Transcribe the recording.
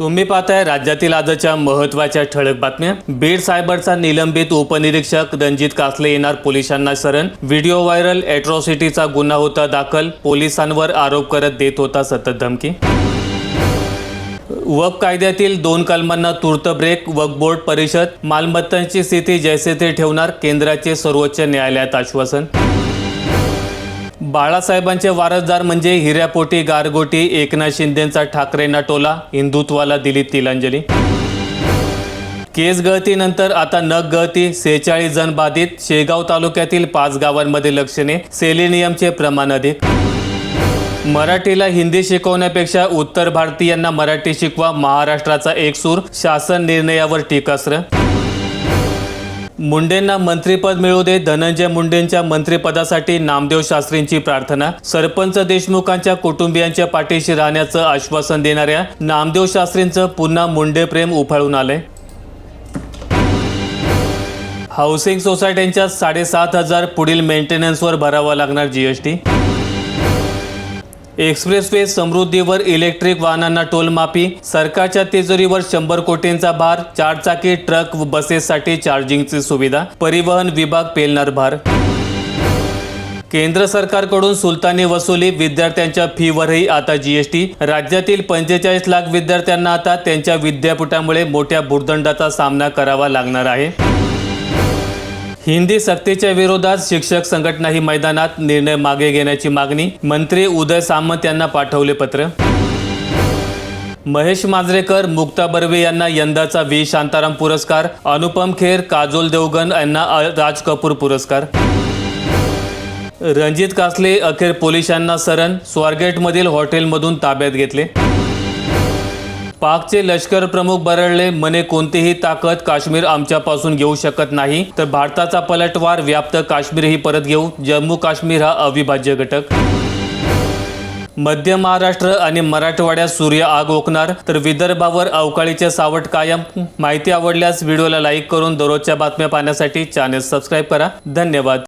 तुम्ही पाहताय राज्यातील आजच्या महत्त्वाच्या ठळक बातम्या. बीड सायबरचा निलंबित उपनिरीक्षक रणजित कासले येणार पोलिसांना शरण. व्हिडिओ व्हायरल एट्रॉसिटीचा गुन्हा होता दाखल. पोलिसांवर आरोप करत देत होता सतत धमकी. वक कायद्यातील दोन कलमांना तूर्त ब्रेक. वक बोर्ड परिषद. मालमत्तांची स्थिती जैसे ते ठेवणार केंद्राचे सर्वोच्च न्यायालयात आश्वासन. बाळासाहेबांचे वारसदार म्हणजे हिऱ्यापोटी गारगोटी एकनाथ शिंदेंचा ठाकरेंना टोला हिंदुत्वाला दिली तिलांजली. केस गळतीनंतर आता नग गळती सेहेचाळीस जण बाधित शेगाव तालुक्यातील पाच गावांमध्ये लक्षणे सेलिनियमचे प्रमाण अधिक. मराठीला हिंदी शिकवण्यापेक्षा उत्तर भारतीयांना मराठी शिकवा महाराष्ट्राचा एक सूर शासन निर्णयावर टीकास्त्र. मुंडेंना मंत्रीपद मिळू दे धनंजय मुंडेंच्या मंत्रिपदासाठी नामदेव शास्त्रींची प्रार्थना. सरपंच देशमुखांच्या कुटुंबियांच्या पाठीशी राहण्याचं आश्वासन देणाऱ्या नामदेव शास्त्रींचं पुन्हा मुंडे प्रेम उफाळून आलंय. हाऊसिंग सोसायट्यांच्या साडेसात हजार पुढील मेंटेनन्सवर भरावा लागणार जीएसटी एक्सप्रेसवे समृद्धीवर इलेक्ट्रिक वाहनांना टोलमाफी सरकारच्या तिजोरीवर शंभर कोटींचा भार चारचाकी ट्रक व बसेससाठी चार्जिंगची सुविधा परिवहन विभाग पेलणार भार. केंद्र सरकारकडून सुलतानी वसुली विद्यार्थ्यांच्या फीवरही आता जीएसटी राज्यातील पंचेचाळीस लाख विद्यार्थ्यांना आता त्यांच्या विद्यापीठामुळे मोठ्या भूर्दंडाचा सामना करावा लागणार आहे. हिंदी सक्तीच्या विरोधात शिक्षक संघटनाही मैदानात निर्णय मागे घेण्याची मागणी मंत्री उदय सामंत यांना पाठवले पत्र. महेश मांजरेकर मुक्ता बर्वे यांना यंदाचा व्ही. शांताराम पुरस्कार अनुपम खेर काजोल देवगन यांना राज कपूर पुरस्कार. रणजित कासले अखेर पोलिसांना सरण स्वारगेटमधील हॉटेलमधून ताब्यात घेतले. पाकचे लष्कर प्रमुख बरळले म्हणे कोणतीही ताकद काश्मीर आमच्यापासून घेऊ शकत नाही. तर भारताचा पलटवार व्याप्त काश्मीरही परत घेऊ. जम्मू काश्मीर हा अविभाज्य घटक. मध्य महाराष्ट्र आणि मराठवाड्यात सूर्य आग ओकणार. तर विदर्भावर अवकाळीचे सावट कायम. माहिती आवडल्यास व्हिडिओला लाईक करून दररोजच्या बातम्या पाहण्यासाठी चॅनेल सबस्क्राईब करा. धन्यवाद.